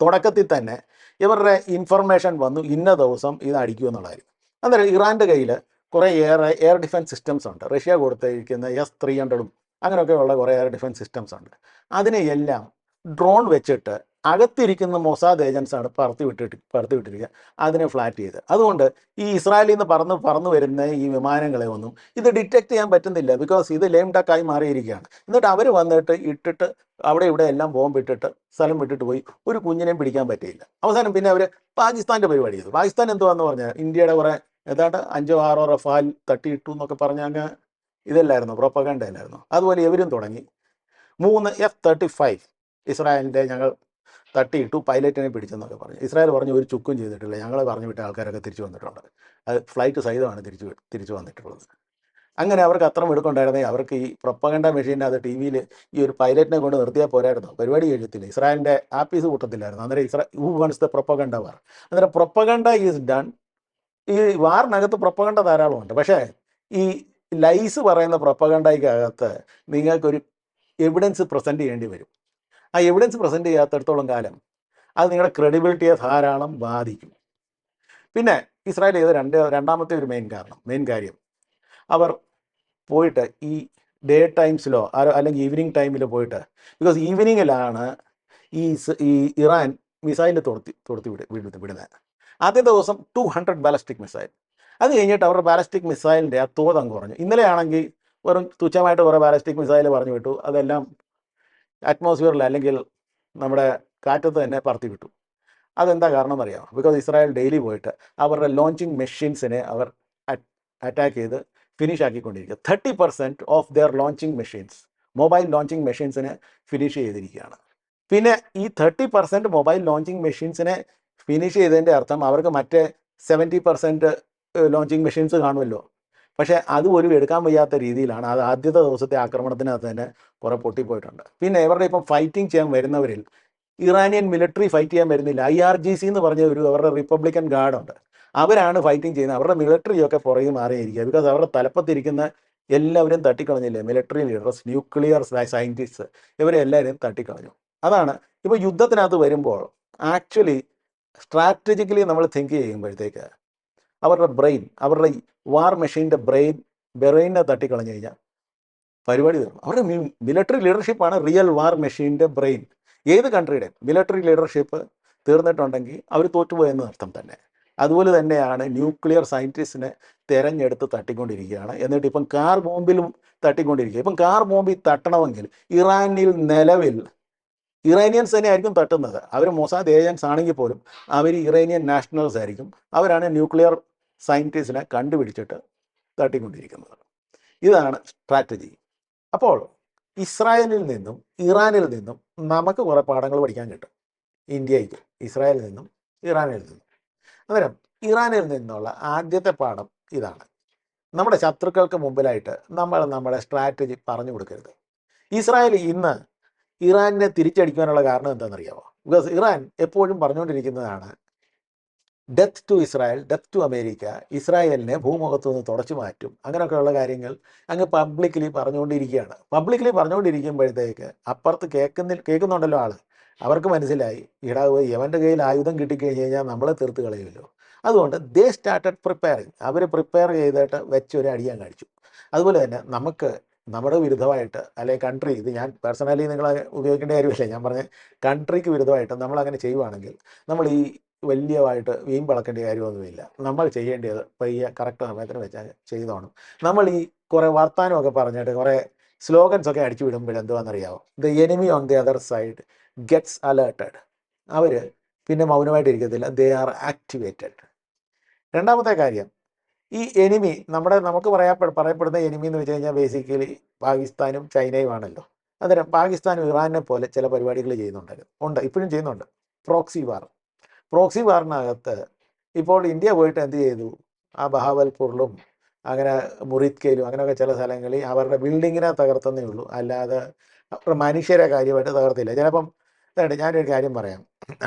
തുടക്കത്തിൽ തന്നെ ഇവരുടെ ഇൻഫർമേഷൻ വന്നു ഇന്ന ദിവസം ഇത് അടിക്കും എന്നുള്ളതായിരുന്നു. അന്നേരം ഇറാന്റെ കയ്യിൽ കുറേ എയർ എയർ ഡിഫൻസ് സിസ്റ്റംസ് ഉണ്ട്. റഷ്യ കൊടുത്തിരിക്കുന്ന എസ് ത്രീ ഹൺഡ്രഡും അങ്ങനെയൊക്കെയുള്ള കുറേ എയർ ഡിഫൻസ് സിസ്റ്റംസ് ഉണ്ട്. അതിനെയെല്ലാം ഡ്രോൺ വെച്ചിട്ട് അകത്തിരിക്കുന്ന മൊസാദ് ഏജൻസാണ് പറത്തി വിട്ടിട്ട് പറത്തി വിട്ടിരിക്കുക. അതിനെ ഫ്ലാറ്റ് ചെയ്ത്. അതുകൊണ്ട് ഈ ഇസ്രായേലിൽ നിന്ന് പറന്ന് പറന്നു വരുന്ന ഈ വിമാനങ്ങളെ ഒന്നും ഇത് ഡിറ്റക്ട് ചെയ്യാൻ പറ്റുന്നില്ല ബിക്കോസ് ഇത് ലേം ഡക്കായി മാറിയിരിക്കുകയാണ്. എന്നിട്ട് അവർ വന്നിട്ട് ഇട്ടിട്ട് അവിടെ ഇവിടെ എല്ലാം ബോംബ് ഇട്ടിട്ട് സ്ഥലം വിട്ടിട്ട് പോയി. ഒരു കുഞ്ഞിനെയും പിടിക്കാൻ പറ്റിയില്ല. അവസാനം പിന്നെ അവർ പാകിസ്ഥാന്റെ പരിപാടി ചെയ്തു. പാകിസ്ഥാൻ എന്തുവാന്ന് പറഞ്ഞാൽ ഇന്ത്യയുടെ കുറേ ഏതാണ്ട് അഞ്ചോ ആറോ റഫാൽ തട്ടിയിട്ടു എന്നൊക്കെ പറഞ്ഞ അങ്ങ് ഇതല്ലായിരുന്നു പ്രൊപ്പഗണ്ട അല്ലായിരുന്നു. അതുപോലെ ഇവരും തുടങ്ങി. മൂന്ന് എഫ് തേർട്ടി ഫൈവ് ഇസ്രായേലിന്റെ ഞങ്ങൾ തട്ടിയിട്ടു പൈലറ്റിനെ പിടിച്ചെന്നൊക്കെ പറഞ്ഞു. ഇസ്രായേൽ പറഞ്ഞു ഒരു ചുക്കും ചെയ്തിട്ടില്ല. ഞങ്ങൾ പറഞ്ഞു വിട്ട ആൾക്കാരൊക്കെ തിരിച്ചു വന്നിട്ടുണ്ട്. അത് ഫ്ലൈറ്റ് സഹിതമാണ് തിരിച്ചു തിരിച്ചു വന്നിട്ടുള്ളത്. അങ്ങനെ അവർക്ക് അത്ര എടുക്കുണ്ടായിരുന്നെങ്കിൽ അവർക്ക് ഈ പ്രൊപ്പഗണ്ട മെഷീന്റെ അത് ടി വിയിൽ ഈ ഒരു പൈലറ്റിനെ കൊണ്ട് നിർത്തിയാൽ പോരായിരുന്നു? പരിപാടി കഴിയത്തില്ല ഇസ്രായേലിന്റെ ആപ്പീസ് കൂട്ടത്തില്ലായിരുന്നു. അന്നേരം Isra who wins the propaganda war അന്നേരം പ്രൊപ്പഗണ്ട ഈസ് ഡൺ ഈ വാറിനകത്ത് പ്രൊപ്പഗണ്ട ധാരാളമുണ്ട്. പക്ഷേ ഈ ലൈസ് പറയുന്ന പ്രൊപ്പഗണ്ടയ്ക്കകത്ത് നിങ്ങൾക്കൊരു എവിഡൻസ് പ്രസന്റ് ചെയ്യേണ്ടി വരും. ആ എവിഡൻസ് പ്രസന്റ് ചെയ്യാത്തടത്തോളം കാലം അത് നിങ്ങളുടെ ക്രെഡിബിലിറ്റിയെ ധാരാളം ബാധിക്കും. പിന്നെ ഇസ്രായേൽ ചെയ്ത രണ്ട് രണ്ടാമത്തെ ഒരു മെയിൻ കാരണം മെയിൻ കാര്യം. അവർ പോയിട്ട് ഈ ഡേ ടൈംസിലോ അല്ലെങ്കിൽ ഈവനിങ് ടൈമിൽ പോയിട്ട് ബിക്കോസ് ഈവനിങ്ങിലാണ് ഈ ഈ ഇറാൻ മിസൈൽ തൊടുത്തി തൊടുത്തി വിട വിടുന്നത് വിടുന്നത്. ആദ്യ ദിവസം ടു ഹൺഡ്രഡ് ബാലസ്റ്റിക് മിസൈൽ അത് കഴിഞ്ഞിട്ട് അവരുടെ ബാലസ്റ്റിക് മിസൈലിന്റെ ആ തോതം കുറഞ്ഞു. ഇന്നലെയാണെങ്കിൽ വെറും തുച്ഛമായിട്ട് കുറേ ബാലസ്റ്റിക് മിസൈൽ പറഞ്ഞു വിട്ടു. അതെല്ലാം അറ്റ്മോസ്ഫിയറിൽ അല്ലെങ്കിൽ നമ്മുടെ കാറ്റത്ത് തന്നെ പറത്തി വിട്ടു. അതെന്താ കാരണം എന്നറിയാമോ ബിക്കോസ് ഇസ്രായേൽ ഡെയിലി പോയിട്ട് അവരുടെ ലോഞ്ചിങ് മെഷീൻസിനെ അവർ അറ്റാക്ക് ചെയ്ത് finish ആക്കിക്കൊണ്ടിരിക്കുക. Thirty percent of their launching machines mobile launching മെഷീൻസിനെ finish ചെയ്തിരിക്കുകയാണ്. പിന്നെ ഈ തേർട്ടി പെർസെന്റ് മൊബൈൽ ലോഞ്ചിങ് മെഷീൻസിനെ ഫിനിഷ് ചെയ്തതിന്റെ അർത്ഥം അവർക്ക് മറ്റേ സെവന്റി പെർസെന്റ് ലോഞ്ചിങ് മെഷീൻസ് കാണുമല്ലോ. പക്ഷേ അതുപോലും എടുക്കാൻ വയ്യാത്ത രീതിയിലാണ് അത് ആദ്യത്തെ ദിവസത്തെ ആക്രമണത്തിനകത്ത് തന്നെ കുറേ പൊട്ടിപ്പോയിട്ടുണ്ട്. പിന്നെ ഇവരുടെ ഇപ്പം ഫൈറ്റിംഗ് ചെയ്യാൻ വരുന്നവരിൽ ഇറാനിയൻ മിലിറ്ററി ഫൈറ്റ് ചെയ്യാൻ വരുന്നില്ല. ഐ ആർ ജി സി എന്ന് പറഞ്ഞ ഒരു അവരുടെ റിപ്പബ്ലിക്കൻ ഗാർഡുണ്ട് അവരാണ് ഫൈറ്റിംഗ് ചെയ്യുന്നത്. അവരുടെ മിലിറ്ററിയൊക്കെ പുറകെ മാറിയിരിക്കുക. ബിക്കോസ് അവരുടെ തലപ്പത്തിരിക്കുന്ന എല്ലാവരും തട്ടിക്കളഞ്ഞില്ലേ? മിലിറ്ററി ലീഡേഴ്സ് ന്യൂക്ലിയർ സയന്റിസ്റ്റ് ഇവരെ എല്ലാവരെയും തട്ടിക്കളഞ്ഞു. അതാണ് ഇപ്പോൾ യുദ്ധത്തിനകത്ത് വരുമ്പോൾ ആക്ച്വലി സ്ട്രാറ്റജിക്കലി നമ്മൾ തിങ്ക് ചെയ്യുമ്പോഴത്തേക്ക് അവരുടെ ബ്രെയിൻ അവരുടെ വാർ മെഷീന്റെ ബ്രെയിൻ ബ്രെയിനെ തട്ടിക്കളഞ്ഞു കഴിഞ്ഞാൽ പരിപാടി തീർന്നു. അവരുടെ മിലിറ്ററി ലീഡർഷിപ്പാണ് റിയൽ വാർ മെഷീന്റെ ബ്രെയിൻ ഏത് കൺട്രിയുടെ മിലിറ്ററി ലീഡർഷിപ്പ് തീർന്നിട്ടുണ്ടെങ്കിൽ അവർ തോറ്റുപോയെന്ന് അർത്ഥം തന്നെ. അതുപോലെ തന്നെയാണ് ന്യൂക്ലിയർ സയന്റിസ്റ്റിനെ തിരഞ്ഞെടുത്ത് തട്ടിക്കൊണ്ടിരിക്കുകയാണ്. എന്നിട്ട് ഇപ്പം കാർ ബോംബിലും തട്ടിക്കൊണ്ടിരിക്കുക ഇപ്പം കാർ ബോംബിൽ തട്ടണമെങ്കിൽ ഇറാനിൽ നിലവിൽ ഇറാനിയൻസ് തന്നെ ആയിരിക്കും തട്ടുന്നത്. അവർ മൊസാദ് ഏജൻസ് ആണെങ്കിൽ പോലും അവർ ഇറാനിയൻ നാഷണൽസ് ആയിരിക്കും. അവരാണ് ന്യൂക്ലിയർ സയന്റിസ്റ്റിനെ കണ്ടുപിടിച്ചിട്ട് തട്ടിക്കൊണ്ടിരിക്കുന്നത്. ഇതാണ് സ്ട്രാറ്റജി. അപ്പോൾ ഇസ്രായേലിൽ നിന്നും ഇറാനിൽ നിന്നും നമുക്ക് കുറേ പാഠങ്ങൾ പഠിക്കാൻ കിട്ടും. ഇന്ത്യയ്ക്ക് ഇസ്രായേലിൽ നിന്നും ഇറാനിൽ നിന്നും. അന്നേരം ഇറാനിൽ നിന്നുള്ള ആദ്യത്തെ പാഠം ഇതാണ്. നമ്മുടെ ശത്രുക്കൾക്ക് മുമ്പിലായിട്ട് നമ്മൾ നമ്മുടെ സ്ട്രാറ്റജി പറഞ്ഞു കൊടുക്കരുത്. ഇസ്രായേൽ ഇന്ന് ഇറാനിനെ തിരിച്ചടിക്കാനുള്ള കാരണം എന്താണെന്നറിയാമോ ബിക്കോസ് ഇറാൻ എപ്പോഴും പറഞ്ഞുകൊണ്ടിരിക്കുന്നതാണ് death to Israel death to America ഇസ്രായേലിനെ ഭൂമുഖത്തു നിന്ന് തുടച്ചു മാറ്റും. അങ്ങനെയൊക്കെയുള്ള കാര്യങ്ങൾ അങ്ങ് പബ്ലിക്കലി പറഞ്ഞുകൊണ്ടിരിക്കുകയാണ്. പബ്ലിക്കലി പറഞ്ഞുകൊണ്ടിരിക്കുമ്പോഴത്തേക്ക് അപ്പുറത്ത് കേൾക്കുന്ന കേൾക്കുന്നുണ്ടല്ലോ ആൾ. അവർക്ക് മനസ്സിലായി ഇടാവ് യവന്റെ കയ്യിൽ ആയുധം കിട്ടിക്കഴിഞ്ഞ് കഴിഞ്ഞാൽ നമ്മളെ തീർത്ത് കളയുമല്ലോ. അതുകൊണ്ട് ദേ സ്റ്റാർട്ടഡ് പ്രിപ്പയറിങ് അവർ പ്രിപ്പയർ ചെയ്തിട്ട് വെച്ചൊരു അടിയാൻ കഴിച്ചു അതുപോലെ തന്നെ നമുക്ക് നമ്മുടെ വിരുദ്ധമായിട്ട് അല്ലെങ്കിൽ കൺട്രി ഇത് ഞാൻ പേഴ്സണലി നിങ്ങൾ ഉപയോഗിക്കേണ്ട കാര്യമില്ല. ഞാൻ പറഞ്ഞ കൺട്രിക്ക് വിരുദ്ധമായിട്ട് നമ്മൾ അങ്ങനെ ചെയ്യുവാണെങ്കിൽ നമ്മൾ ഈ വലിയതായിട്ട് വീം വളക്കേണ്ട കാര്യമൊന്നുമില്ല. നമ്മൾ ചെയ്യേണ്ടത് പയ്യെ കറക്റ്റ് സമയത്തിന് വെച്ചാൽ ചെയ്തോണം. നമ്മൾ ഈ കുറേ വർത്താനമൊക്കെ പറഞ്ഞിട്ട് കുറേ സ്ലോഗൻസ് ഒക്കെ അടിച്ചു വിടുമ്പോൾ എന്തുവാണെന്നറിയാമോ the enemy on the other side gets alerted അവർ പിന്നെ മൗനമായിട്ട് മൗനമായിട്ടിരിക്കത്തില്ല. ദേ ആർ ആക്ടിവേറ്റഡ് രണ്ടാമത്തെ കാര്യം ഈ എനിമി നമ്മുടെ നമുക്ക് പറയാ പറയപ്പെടുന്ന എനിമി എന്ന് വെച്ച് കഴിഞ്ഞാൽ ബേസിക്കലി പാകിസ്ഥാനും ചൈനയും ആണല്ലോ. അന്നേരം പാകിസ്ഥാനും ഇറാനെ പോലെ ചില പരിപാടികൾ ചെയ്യുന്നുണ്ടായിരുന്നു ഉണ്ട്. ഇപ്പോഴും ചെയ്യുന്നുണ്ട്. പ്രോക്സി വാർ പ്രോക്സി വാറിനകത്ത് ഇപ്പോൾ ഇന്ത്യ പോയിട്ട് എന്ത് ചെയ്തു? ആ ബഹാവൽപൂറിലും അങ്ങനെ മുറിത്കയിലും അങ്ങനെയൊക്കെ ചില സ്ഥലങ്ങളിൽ അവരുടെ ബിൽഡിങ്ങിനെ തകർത്തന്നേ ഉള്ളൂ. അല്ലാതെ മനുഷ്യരെ കാര്യമായിട്ട് തകർത്തില്ല. ചിലപ്പം ഇതുണ്ട് ഞാനൊരു കാര്യം പറയാം.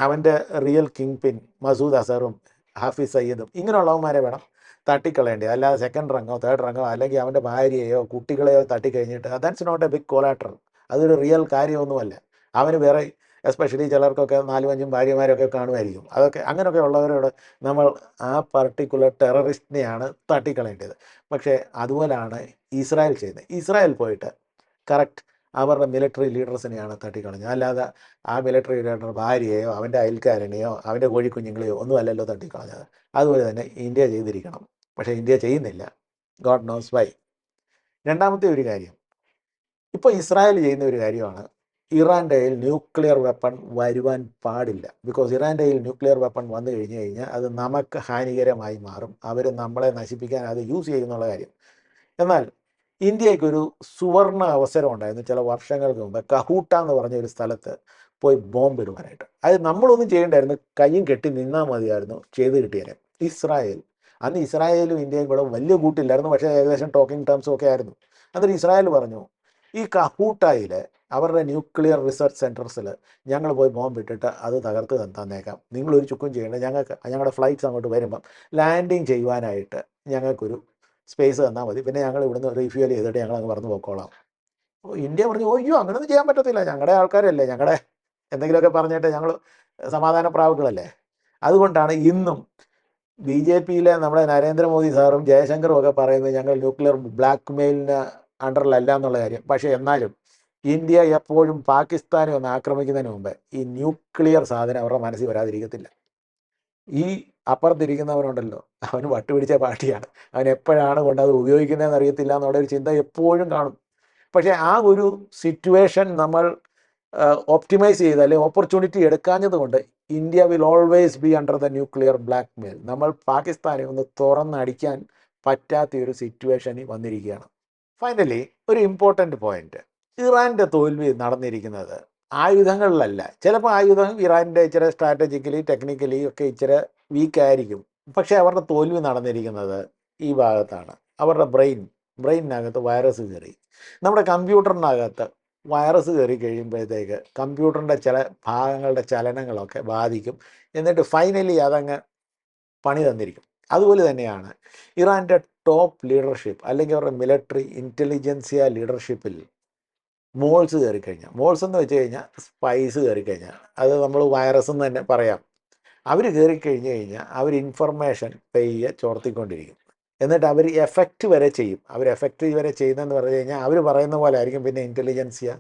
അവന്റെ റിയൽ കിങ് പിൻ മസൂദ് അസറും ഹാഫിസ് സയ്യദും ഇങ്ങനെയുള്ളവന്മാരെ വേണം തട്ടിക്കളയേണ്ടത് അല്ലാതെ സെക്കൻഡ് റങ്ങോ തേർഡ് റങ്ങോ അല്ലെങ്കിൽ അവന്റെ ഭാര്യയോ കുട്ടികളെയോ തട്ടിക്കഴിഞ്ഞിട്ട് that's not a big collateral അതൊരു റിയൽ കാര്യമൊന്നുമല്ല. അവന് വേറെ എസ്പെഷ്യലി ചിലർക്കൊക്കെ നാലും അഞ്ചും ഭാര്യമാരൊക്കെ കാണുമായിരിക്കും. അതൊക്കെ അങ്ങനെയൊക്കെ ഉള്ളവരോട് നമ്മൾ ആ പർട്ടിക്കുലർ ടെററിസ്റ്റിനെയാണ് തട്ടിക്കളയേണ്ടത്. പക്ഷേ അതുപോലാണ് ഇസ്രായേൽ ചെയ്യുന്നത്. ഇസ്രായേൽ പോയിട്ട് കറക്റ്റ് അവരുടെ മിലിറ്ററി ലീഡേഴ്സിനെയാണ് തട്ടിക്കളഞ്ഞത്. അല്ലാതെ ആ മിലിറ്ററി ലീഡറുടെ ഭാര്യയോ അവന്റെ അയൽക്കാരനെയോ അവന്റെ കോഴിക്കുഞ്ഞുങ്ങളെയോ ഒന്നും അല്ലല്ലോ തട്ടിക്കളഞ്ഞത്. അതുപോലെ തന്നെ ഇന്ത്യ ചെയ്തിരിക്കണം. പക്ഷേ ഇന്ത്യ ചെയ്യുന്നില്ല. ഗോഡ് നോസ് വൈ രണ്ടാമത്തെ ഒരു കാര്യം. ഇപ്പോൾ ഇസ്രായേൽ ചെയ്യുന്ന ഒരു കാര്യമാണ് ഇറാന്റെ കയ്യിൽ ന്യൂക്ലിയർ വെപ്പൺ വരുവാൻ പാടില്ല. ബിക്കോസ് ഇറാന്റെ കയ്യിൽ ന്യൂക്ലിയർ വെപ്പൺ വന്നു കഴിഞ്ഞു കഴിഞ്ഞാൽ അത് നമുക്ക് ഹാനികരമായി മാറും. അവർ നമ്മളെ നശിപ്പിക്കാൻ അത് യൂസ് ചെയ്യുന്നുള്ള കാര്യം. എന്നാൽ ഇന്ത്യക്കൊരു സുവർണ അവസരം ഉണ്ടായിരുന്നു ചില വർഷങ്ങൾക്ക് മുമ്പ്. കഹൂട്ട എന്ന് പറഞ്ഞ ഒരു സ്ഥലത്ത് പോയി ബോംബ് ഇടുവാനായിട്ട്. അത് നമ്മളൊന്നും ചെയ്യേണ്ടായിരുന്നു. കയ്യും കെട്ടി നിന്നാൽ മതിയായിരുന്നു ചെയ്ത് കിട്ടിയാൽ ഇസ്രായേൽ. അന്ന് ഇസ്രായേലും ഇന്ത്യയും കൂടെ വലിയ കൂട്ടില്ലായിരുന്നു. പക്ഷേ ഏകദേശം ടോക്കിംഗ് ടേംസും ഒക്കെ ആയിരുന്നു. എന്നിട്ട് ഇസ്രായേൽ പറഞ്ഞു ഈ കഹൂട്ടായിൽ അവരുടെ ന്യൂക്ലിയർ റിസർച്ച് സെന്റർസിൽ ഞങ്ങൾ പോയി ബോംബ് ഇട്ടിട്ട് അത് തകർത്ത് തന്നേക്കാം. ഒരു ചുക്കും ചെയ്യേണ്ട. ഞങ്ങൾക്ക് ഞങ്ങളുടെ ഫ്ലൈറ്റ്സ് അങ്ങോട്ട് വരുമ്പം ലാൻഡിങ് ചെയ്യുവാനായിട്ട് ഞങ്ങൾക്കൊരു സ്പേസ് തന്നാൽ മതി. പിന്നെ ഞങ്ങൾ ഇവിടുന്ന് റീഫ്യൂൽ ചെയ്തിട്ട് ഞങ്ങൾ അങ്ങ് പറഞ്ഞു പോയിക്കോളാം അപ്പോൾ ഇന്ത്യ പറഞ്ഞു അയ്യോ അങ്ങനെയൊന്നും ചെയ്യാൻ പറ്റത്തില്ല. ഞങ്ങളുടെ ആൾക്കാരല്ലേ ഞങ്ങളുടെ എന്തെങ്കിലുമൊക്കെ പറഞ്ഞിട്ട് ഞങ്ങൾ സമാധാന പ്രാവുകളല്ലേ? അതുകൊണ്ടാണ് ഇന്നും ബി ജെ പിയിലെ നമ്മുടെ നരേന്ദ്രമോദി സാറും ജയശങ്കറും ഒക്കെ പറയുന്നത് ഞങ്ങൾ ന്യൂക്ലിയർ ബ്ലാക്ക് മെയിലിന് അണ്ടറിലല്ല എന്നുള്ള കാര്യം. പക്ഷേ എന്നാലും ഇന്ത്യ എപ്പോഴും പാകിസ്ഥാനെ ഒന്ന് ആക്രമിക്കുന്നതിന് മുമ്പ് ഈ ന്യൂക്ലിയർ സാധനം അവരുടെ മനസ്സിൽ വരാതിരിക്കത്തില്ല. ഈ അപ്പുറത്തിരിക്കുന്നവനുണ്ടല്ലോ. അവന് വട്ടുപിടിച്ച പാർട്ടിയാണ്. അവൻ എപ്പോഴാണ് കൊണ്ട് അത് ഉപയോഗിക്കുന്നതെന്ന് അറിയത്തില്ല എന്നുള്ള ഒരു ചിന്ത എപ്പോഴും കാണും. പക്ഷേ ആ ഒരു സിറ്റുവേഷൻ നമ്മൾ ഓപ്റ്റിമൈസ് ചെയ്ത് അല്ലെങ്കിൽ ഓപ്പർച്യൂണിറ്റി എടുക്കാഞ്ഞത് കൊണ്ട് India will always be under the nuclear blackmail നമ്മൾ പാകിസ്ഥാനെ ഒന്ന് തുറന്നടിക്കാൻ പറ്റാത്ത ഒരു സിറ്റുവേഷനിൽ വന്നിരിക്കുകയാണ്. ഫൈനലി ഒരു ഇമ്പോർട്ടന്റ് പോയിന്റ് ഇറാന്റെ തോൽവി നടന്നിരിക്കുന്നത്. ആയുധങ്ങളിലല്ല. ചിലപ്പോൾ ആയുധം ഇറാന്റെ ഇച്ചിരി സ്ട്രാറ്റജിക്കലി ടെക്നിക്കലി ഒക്കെ ഇച്ചിരി വീക്കായിരിക്കും പക്ഷേ അവരുടെ തോൽവി നടന്നിരിക്കുന്നത് ഈ ഭാഗത്താണ്. അവരുടെ ബ്രെയിൻ ബ്രെയിനിനകത്ത് വൈറസ് കയറി. നമ്മുടെ കമ്പ്യൂട്ടറിനകത്ത് വൈറസ് കയറി കഴിയുമ്പോഴത്തേക്ക് കമ്പ്യൂട്ടറിന്റെ ചില ഭാഗങ്ങളുടെ ചലനങ്ങളൊക്കെ ബാധിക്കും. എന്നിട്ട് ഫൈനലി അതങ്ങ് പണി തന്നിരിക്കും. അതുപോലെ തന്നെയാണ് ഇറാന്റെ ടോപ്പ് ലീഡർഷിപ്പ് അല്ലെങ്കിൽ അവരുടെ മിലിറ്ററി ഇന്റലിജൻസിയ ലീഡർഷിപ്പിൽ മോൾസ് കയറി കഴിഞ്ഞാൽ മോൾസ് എന്ന് വെച്ച് കഴിഞ്ഞാൽ സ്പൈസ് കയറി കഴിഞ്ഞാൽ അത് നമ്മൾ വൈറസ് എന്ന് തന്നെ പറയാം. അവർ കയറി കഴിഞ്ഞ് കഴിഞ്ഞാൽ അവർ ഇൻഫർമേഷൻ പെയ്യെ ചോർത്തിക്കൊണ്ടിരിക്കും. എന്നിട്ട് അവർ എഫക്റ്റ് വരെ ചെയ്യും. അവർ എഫക്റ്റ് വരെ ചെയ്യുന്നതെന്ന് പറഞ്ഞു കഴിഞ്ഞാൽ അവർ പറയുന്ന പോലെ ആയിരിക്കും പിന്നെ ഇന്റലിജൻസിയ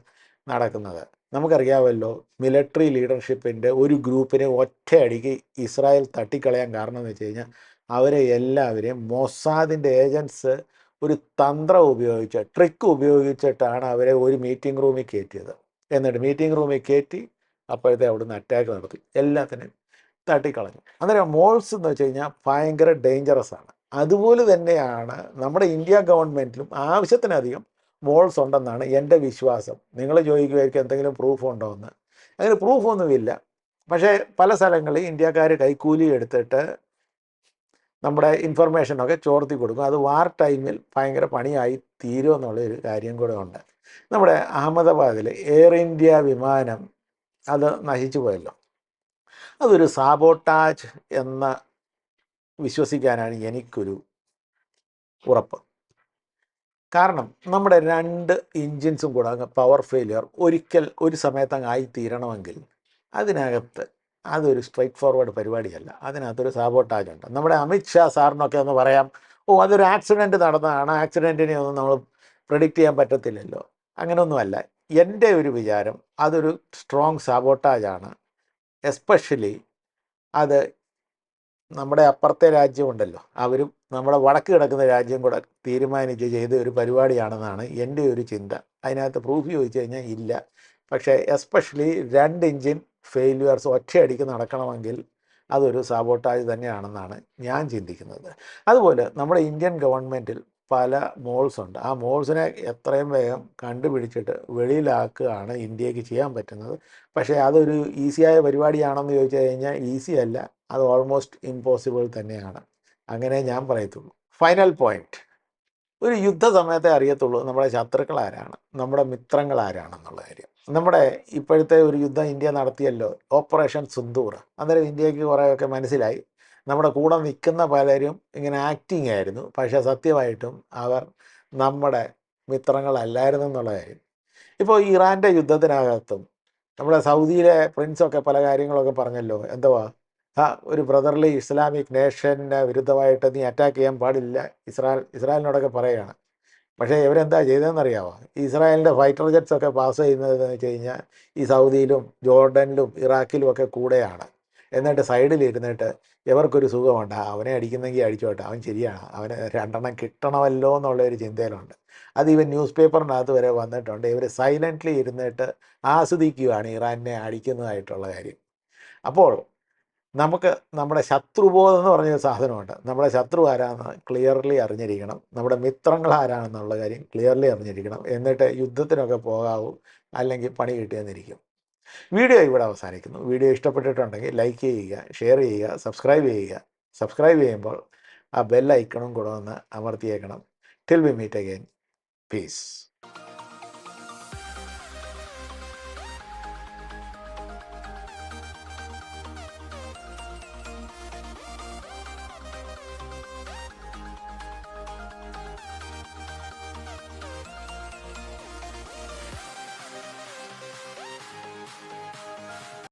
നടക്കുന്നത്. നമുക്കറിയാമല്ലോ മിലിറ്ററി ലീഡർഷിപ്പിന്റെ ഒരു ഗ്രൂപ്പിനെ ഒറ്റയടിക്ക് ഇസ്രായേൽ തട്ടിക്കളയാൻ കാരണം എന്ന് വെച്ച് കഴിഞ്ഞാൽ അവരെ എല്ലാവരെയും മൊസാദിന്റെ ഏജൻസ് ഒരു തന്ത്രം ഉപയോഗിച്ച് ട്രിക്ക് ഉപയോഗിച്ചിട്ടാണ് അവരെ ഒരു മീറ്റിംഗ് റൂമിൽ കയറ്റിയത്. എന്നിട്ട് മീറ്റിംഗ് റൂമിൽ കയറ്റി അപ്പോഴത്തെ അവിടുന്ന് അറ്റാക്ക് നടത്തി. എല്ലാത്തിനെയും തട്ടിക്കളഞ്ഞു. അന്നേരം മോൾസ് എന്ന് വെച്ച് കഴിഞ്ഞാൽ ഭയങ്കര ഡേഞ്ചറസ് ആണ്. അതുപോലെ തന്നെയാണ് നമ്മുടെ ഇന്ത്യ ഗവൺമെന്റിലും ആവശ്യത്തിനധികം മോൾസ് ഉണ്ടെന്നാണ് എന്റെ വിശ്വാസം. നിങ്ങൾ ചോദിക്കുമായിരിക്കും എന്തെങ്കിലും പ്രൂഫ് ഉണ്ടോ എന്ന്. അങ്ങനെ പ്രൂഫൊന്നുമില്ല പക്ഷേ പല സ്ഥലങ്ങളിൽ ഇന്ത്യക്കാർ കൈക്കൂലി എടുത്തിട്ട് നമ്മുടെ ഇൻഫർമേഷനൊക്കെ ചോർത്തി കൊടുക്കും. അത് വാർ ടൈമിൽ ഭയങ്കര പണിയായി തീരും എന്നുള്ളൊരു കാര്യം കൂടെ ഉണ്ട്. നമ്മുടെ അഹമ്മദാബാദിൽ എയർ ഇന്ത്യ വിമാനം അത് നശിച്ചു പോയല്ലോ. അതൊരു സാബോട്ടാജ് എന്ന വിശ്വസിക്കാനാണ് എനിക്കൊരു ഉറപ്പ്. കാരണം നമ്മുടെ രണ്ട് എൻജിൻസും കൂടെ പവർ ഫെയിലിയർ ഒരിക്കൽ ഒരു സമയത്ത് അങ്ങ് ആയി തീരണമെങ്കിൽ അതിനകത്ത് അതൊരു സ്ട്രൈറ്റ് ഫോർവേഡ് പരിപാടിയല്ല. അതിനകത്തൊരു സാബോട്ടാജ് ഉണ്ട്. നമ്മുടെ അമിത് ഷാ സാറിനൊക്കെ ഒന്ന് പറയാം ഓ അതൊരു ആക്സിഡന്റ് നടന്നതാണ്. ആക്സിഡന്റിനെ ഒന്നും നമ്മൾ പ്രിഡിക്റ്റ് ചെയ്യാൻ പറ്റത്തില്ലല്ലോ. അങ്ങനെയൊന്നുമല്ല എന്റെ ഒരു വിചാരം അതൊരു സ്ട്രോങ് സാബോട്ടാജാണ് എസ്പെഷ്യലി അത് നമ്മുടെ അപ്പുറത്തെ രാജ്യമുണ്ടല്ലോ. അവരും നമ്മുടെ വടക്ക് കിടക്കുന്ന രാജ്യം കൂടെ തീരുമാനിച്ച് ചെയ്ത ഒരു പരിപാടിയാണെന്നാണ് എന്റെ ഒരു ചിന്ത. അതിനകത്ത് പ്രൂഫ് ചോദിച്ചു കഴിഞ്ഞാൽ ഇല്ല. പക്ഷേ എസ്പെഷ്യലി രണ്ട് എഞ്ചിൻ ഫെയിലുവേഴ്സ് ഒറ്റയടിക്ക് നടക്കണമെങ്കിൽ അതൊരു സാബോട്ടാജ് തന്നെയാണെന്നാണ് ഞാൻ ചിന്തിക്കുന്നത്. അതുപോലെ നമ്മുടെ ഇന്ത്യൻ ഗവൺമെന്റിൽ പല മോൾസ് ഉണ്ട്. ആ മോൾസിനെ എത്രയും വേഗം കണ്ടുപിടിച്ചിട്ട് വെളിയിലാക്കുകയാണ് ഇന്ത്യയ്ക്ക് ചെയ്യാൻ പറ്റുന്നത്. പക്ഷേ അതൊരു ഈസിയായ പരിപാടിയാണെന്ന് ചോദിച്ചു കഴിഞ്ഞാൽ ഈസി അല്ല. അത് ഓൾമോസ്റ്റ് ഇമ്പോസിബിൾ തന്നെയാണ്. അങ്ങനെ ഞാൻ പറയത്തുള്ളൂ. ഫൈനൽ പോയിന്റ് ഒരു യുദ്ധ സമയത്തെ അറിയത്തുള്ളൂ. നമ്മുടെ ശത്രുക്കൾ ആരാണ്? നമ്മുടെ മിത്രങ്ങൾ ആരാണെന്നുള്ള കാര്യം. നമ്മുടെ ഇപ്പോഴത്തെ ഒരു യുദ്ധം ഇന്ത്യ നടത്തിയല്ലോ ഓപ്പറേഷൻ സിന്ദൂർ. അന്നേരം ഇന്ത്യയ്ക്ക് കുറേയൊക്കെ മനസ്സിലായി. നമ്മുടെ കൂടെ നിൽക്കുന്ന പലരും ഇങ്ങനെ ആക്ടിങ് ആയിരുന്നു. പക്ഷേ സത്യമായിട്ടും അവർ നമ്മുടെ മിത്രങ്ങളല്ലായിരുന്നു എന്നുള്ള കാര്യം. ഇപ്പോൾ ഇറാന്റെ യുദ്ധത്തിനകത്തും നമ്മുടെ സൗദിയിലെ പ്രിൻസൊക്കെ പല കാര്യങ്ങളൊക്കെ പറഞ്ഞല്ലോ. എന്തുവാ? ആ ഒരു ബ്രദർലി ഇസ്ലാമിക് നേഷന് വിരുദ്ധമായിട്ട് നീ അറ്റാക്ക് ചെയ്യാൻ പാടില്ല. ഇസ്രായേൽ ഇസ്രായേലിനോടൊക്കെ പറയുകയാണ്. പക്ഷേ ഇവരെന്താ ചെയ്തതെന്നറിയാമോ ഇസ്രായേലിന്റെ ഫൈറ്റർ ജെറ്റ്സ് ഒക്കെ പാസ് ചെയ്യുന്നതെന്ന് വെച്ച് കഴിഞ്ഞാൽ ഈ സൗദിയിലും ജോർഡനിലും ഇറാഖിലും ഒക്കെ കൂടെയാണ്. എന്നിട്ട് സൈഡിൽ ഇരുന്നിട്ട് ഇവർക്കൊരു സുഖമുണ്ട്. അവനെ അടിക്കുന്നെങ്കിൽ അടിച്ചോട്ടെ അവൻ ശരിയാണ്. അവന് രണ്ടെണ്ണം കിട്ടണമല്ലോ എന്നുള്ള ഒരു ചിന്തയിലുണ്ട്. അത് ഇവൻ ന്യൂസ് പേപ്പറിനകത്ത് വരെ വന്നിട്ടുണ്ട്. ഇവർ സൈലന്റ്ലി ഇരുന്നിട്ട് ആസ്വദിക്കുകയാണ് ഇറാനെ അടിക്കുന്നതായിട്ടുള്ള കാര്യം. അപ്പോൾ നമുക്ക് നമ്മുടെ ശത്രുബോധം എന്ന് പറഞ്ഞൊരു സാധനമുണ്ട്. നമ്മുടെ ശത്രു ആരാണെന്ന് ക്ലിയർലി അറിഞ്ഞിരിക്കണം. നമ്മുടെ മിത്രങ്ങൾ ആരാണെന്നുള്ള കാര്യം ക്ലിയർലി അറിഞ്ഞിരിക്കണം. എന്നിട്ട് യുദ്ധത്തിനൊക്കെ പോകാവൂ അല്ലെങ്കിൽ പണി കിട്ടിയെന്നിരിക്കും. വീഡിയോ ഇവിടെ അവസാനിക്കുന്നു. വീഡിയോ ഇഷ്ടപ്പെട്ടിട്ടുണ്ടെങ്കിൽ ലൈക്ക് ചെയ്യുക ഷെയർ ചെയ്യുക സബ്സ്ക്രൈബ് ചെയ്യുക. സബ്സ്ക്രൈബ് ചെയ്യുമ്പോൾ ആ ബെൽ കൂടെ ഒന്ന് അമർത്തിയേക്കണം. Till we meet again peace